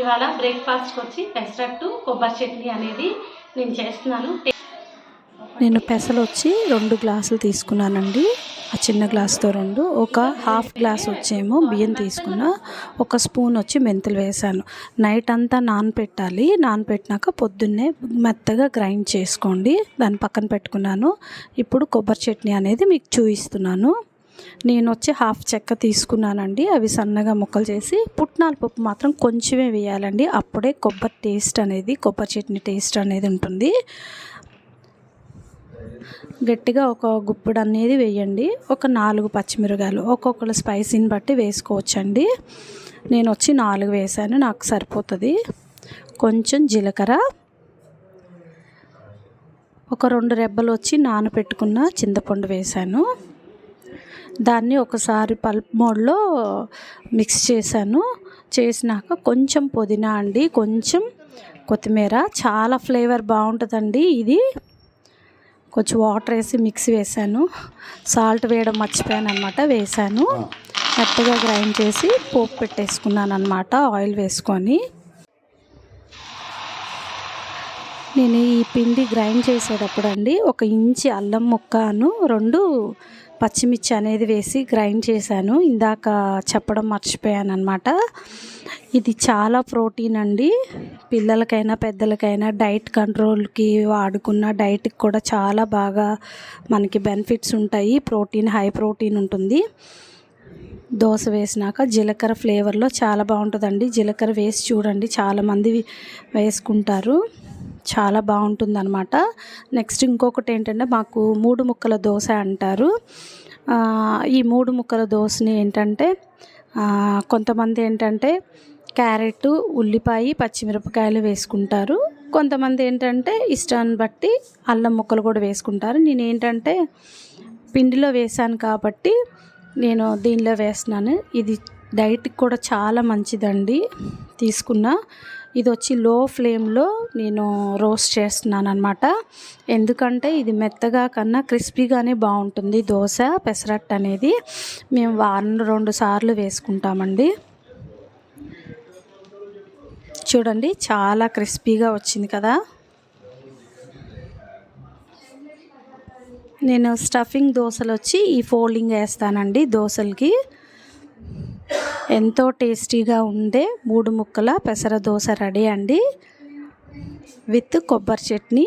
ఇవాళ బ్రేక్ఫాస్ట్కి వచ్చి పెసరట్టు కొబ్బరి చట్నీ అనేది నేను చేస్తున్నాను. నేను పెసలు వచ్చి రెండు గ్లాసులు తీసుకున్నానండి. ఆ చిన్న గ్లాస్తో రెండు. ఒక హాఫ్ గ్లాస్ వచ్చేమో బియ్యం తీసుకున్న. ఒక స్పూన్ వచ్చి మెంతులు వేసాను నైట్ అంతా నానపెట్టాలి. నానపెట్టినాక పొద్దున్నే మెత్తగా గ్రైండ్ చేసుకోండి. దాన్ని పక్కన పెట్టుకున్నాను. ఇప్పుడు కొబ్బరి చట్నీ అనేది మీకు చూపిస్తున్నాను. నేను వచ్చి హాఫ్ చెక్క తీసుకున్నానండి. అవి సన్నగా ముక్కలు చేసి పుట్నాల పప్పు మాత్రం కొంచెమే వేయాలండి. అప్పుడే కొబ్బరి టేస్ట్ అనేది కొబ్బరి చట్నీ టేస్ట్ అనేది ఉంటుంది. గట్టిగా ఒక గుప్పుడు అనేది వేయండి. ఒక నాలుగు పచ్చిమిరకాయలు ఒక్కొక్కరు స్పైసీని బట్టి వేసుకోవచ్చండి. నేను వచ్చి నాలుగు వేసాను నాకు సరిపోతుంది. కొంచెం జీలకర్ర ఒక రెండు రెబ్బలు వచ్చి నానబెట్టుకున్న చింతపండు వేసాను. దాన్ని ఒకసారి పల్ప్ మోడ్లో మిక్స్ చేశాను. చేసినాక కొంచెం పుదీనా అండి కొంచెం కొత్తిమీర. చాలా ఫ్లేవర్ బాగుంటుందండి ఇది. కొంచెం వాటర్ వేసి మిక్స్ వేసాను సాల్ట్ వేయడం మర్చిపోయాను అనమాట వేసాను మెత్తగా గ్రైండ్ చేసి పోపు పెట్టేసుకున్నాను అనమాట ఆయిల్ వేసుకొని. నేను ఈ పిండి గ్రైండ్ చేసేటప్పుడు అండి ఒక ఇంచి అల్లం ముక్కను రెండు పచ్చిమిర్చి అనేది వేసి గ్రైండ్ చేశాను. ఇందాక చెప్పడం మర్చిపోయాను అనమాట ఇది చాలా ప్రోటీన్ అండి. పిల్లలకైనా పెద్దలకైనా డైట్ కంట్రోల్కి వాడుకున్న డైట్కి కూడా చాలా బాగా మనకి బెనిఫిట్స్ ఉంటాయి. ప్రోటీన్ హై ప్రోటీన్ ఉంటుంది. దోశ వేసినాక జీలకర్ర ఫ్లేవర్లో చాలా బాగుంటుందండి. జీలకర్ర వేసి చూడండి చాలామంది వేసుకుంటారు. చాలా బాగుంటుంది అనమాట నెక్స్ట్ ఇంకొకటి ఏంటంటే మాకు మూడు ముక్కల దోశ అంటారు. ఈ మూడు ముక్కల దోశని ఏంటంటే కొంతమంది ఏంటంటే క్యారెట్ ఉల్లిపాయ పచ్చిమిరపకాయలు వేసుకుంటారు. కొంతమంది ఏంటంటే ఇష్టాన్ని బట్టి అల్లం ముక్కలు కూడా వేసుకుంటారు. నేను ఏంటంటే పిండిలో వేసాను కాబట్టి నేను దీనిలో వేస్తున్నాను. ఇది డైట్కి కూడా చాలా మంచిదండి. తీసుకున్న ఇది వచ్చి లో ఫ్లేమ్లో నేను రోస్ట్ చేస్తున్నాను అనమాట ఎందుకంటే ఇది మెత్తగా కన్నా క్రిస్పీగానే బాగుంటుంది దోశ పెసరట్టు అనేది. మేము వారం రెండు సార్లు వేసుకుంటామండి. చూడండి చాలా క్రిస్పీగా వచ్చింది కదా. నేను స్టఫింగ్ దోశలు వచ్చి ఈ ఫోల్డింగ్ వేస్తానండి దోశలకి. ఎంతో టేస్టీగా ఉండే మూడు ముక్కల పెసర దోశ రెడీ అండి విత్ కొబ్బరి చట్నీ.